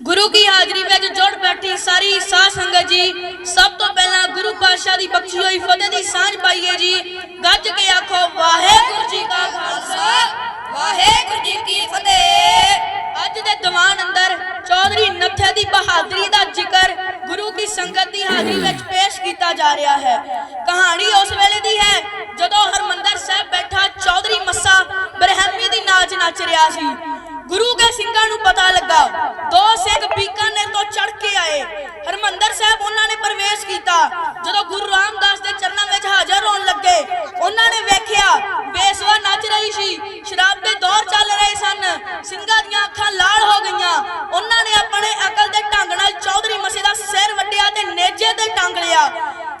ਗੁਰੂ ਕੀ ਹਾਜ਼ਰੀ ਵਿੱਚ ਜੁੜ ਬੈਠੀ ਸਾਰੀ ਸਾਧ ਸੰਗਤ ਜੀ। ਸਭ ਤੋਂ ਪਹਿਲਾਂ ਗੁਰੂ ਪਾਤਸ਼ਾਹ ਦੀ ਬਖਸ਼ੀ ਹੋਈ ਫਤਿਹ ਦੀ ਸਾਂਝ ਪਾਈਏ ਜੀ। ਗੱਜ ਕੇ ਆਖੋ, ਵਾਹਿਗੁਰੂ ਜੀ ਕਾ ਖਾਲਸਾ। ਵਾਹਿਗੁਰੂ ਜੀ ਕੀ ਫਤਿਹ। ਅੱਜ ਦੇ ਦੀਵਾਨ ਅੰਦਰ ਚੌਧਰੀ ਨੱਥੇ ਦੀ ਬਹਾਦਰੀ ਦਾ ਜ਼ਿਕਰ ਗੁਰੂ ਕੀ ਸੰਗਤ ਦੀ ਹਾਜ਼ਰੀ ਵਿੱਚ ਪੇਸ਼ ਕੀਤਾ ਜਾ ਰਿਹਾ ਹੈ। ਕਹਾਣੀ ਉਸ ਵੇਲੇ ਦੀ ਹੈ ਜਦੋਂ ਹਰਮੰਦਰ ਸਾਹਿਬ ਬੈਠਾ ਚੌਧਰੀ ਮੱਸਾ ਬਰਹਮੀ ਦੀ ਨਾਚ ਨੱਚ ਰਿਹਾ ਸੀ। ਗੁਰੂ ਕੇ ਸਿੰਘਾਂ ਨੂੰ ਪਤਾ ਲੱਗਾ। ਦੋ ਸਿੰਘ ਬੀਕਾਨੇਰ ਤੋਂ ਚੜ ਕੇ ਆਏ। ਹਰਮੰਦਰ ਸਾਹਿਬ ਉਹਨਾਂ ਨੇ ਪ੍ਰਵੇਸ਼ ਕੀਤਾ। ਜਦੋਂ ਗੁਰੂ ਰਾਮਦਾਸ ਦੇ ਚਰਨਾਂ ਵਿੱਚ ਹਾਜ਼ਰ ਹੋਣ ਲੱਗੇ, ਉਹਨਾਂ ਨੇ ਵੇਖਿਆ, ਬੇਸਵਾ ਨੱਚ ਰਹੀ ਸੀ। ਸ਼ਰਾਬ ਦੇ ਦੌਰ ਚੱਲ ਰਹੇ ਸਨ। ਸਿੰਘਾਂ ਦੀਆਂ ਅੱਖਾਂ ਲਾਲ ਹੋ ਗਈਆਂ। ਉਹਨਾਂ ਨੇ ਆਪਣੇ ਅਕਲ ਦੇ ਢੰਗ ਨਾਲ ਚੌਧਰੀ ਮਸੇ ਦਾ ਸਿਰ ਵੱਢਿਆ ਤੇ ਨੇਜੇ ਤੇ ਟੰਗ ਲਿਆ।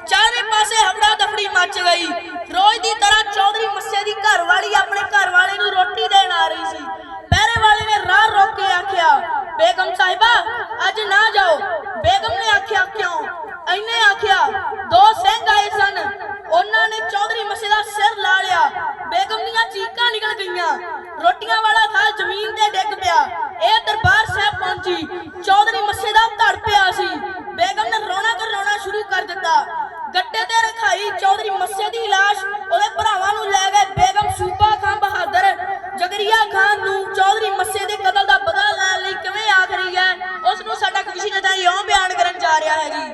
ਚਾਰੇ ਪਾਸੇ ਹਵੜਾ ਦਫੜੀ ਮੱਚ ਗਈ। ਰੋਜ਼ ਦੀ ਤਰ੍ਹਾਂ ਚੌਧਰੀ ਮੱਸੇ ਦੀ ਘਰ ਵਾਲੀ ਆਪਣੇ ਘਰ ਵਾਲੇ ਨੂੰ ਰੋਟੀ ਦੇਣ ਆ ਰਹੀ ਸੀ। ਉਹਨਾਂ ਨੇ ਚੌਧਰੀ ਮਸੇ ਦਾ ਸਿਰ ਲਾ ਲਿਆ। ਬੇਗਮ ਦੀਆਂ ਚੀਕਾਂ ਨਿਕਲ ਗਈਆਂ। ਰੋਟੀਆਂ ਵਾਲਾ ਥਾਲ ਜ਼ਮੀਨ ਤੇ ਡਿੱਗ ਪਿਆ। ਇਹ ਦਰਬਾਰ ਸਾਹਿਬ ਪਹੁੰਚੀ। ਚੌਧਰੀ ਮਸੇ ਦਾ ਧੜ ਪਿਆ ਸੀ। ਬੇਗਮ ਨੇ ਰੋਣਾ ਕਰ ਰੋਣਾ ਸ਼ੁਰੂ ਕਰ ਦਿੱਤਾ। ਗੱਡੇ ਤੇ ਰਖਾਈ ਚੌਧਰੀ ਮਸੇ ਦੀ লাশ ਉਹਦੇ ਭਰਾਵਾਂ ਨੂੰ ਲੈ ਗਏ। ਬੇਗਮ ਸੂਬਾ ਖਾਨ ਬਹਾਦਰ ਜਗਰੀਆ ਖਾਨ ਨੂੰ ਚੌਧਰੀ ਮਸੇ ਦੇ ਕਤਲ ਦਾ ਬਦਲਾ ਲੈਣ ਲਈ ਕਿਵੇਂ ਆ ਕਰੀ ਹੈ, ਉਸ ਨੂੰ ਸਾਡਾ ਕਮਿਸ਼ਨ ਅਦਾਇਓ ਬਿਆਨ ਕਰਨ ਜਾ ਰਿਹਾ ਹੈ ਜੀ।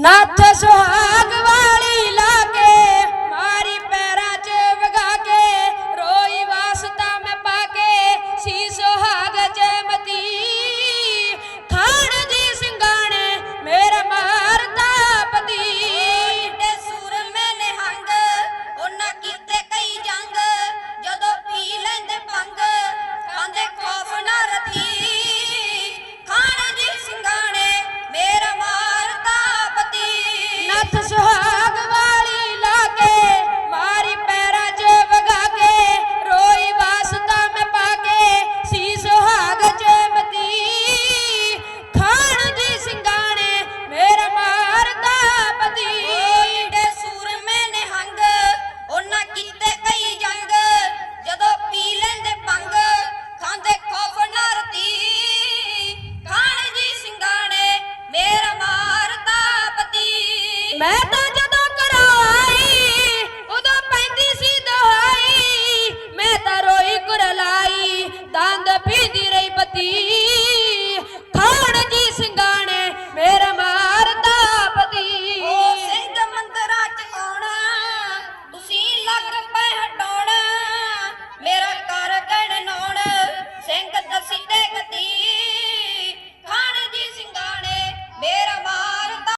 ਨਾਥ ਸੁਹਾ meta!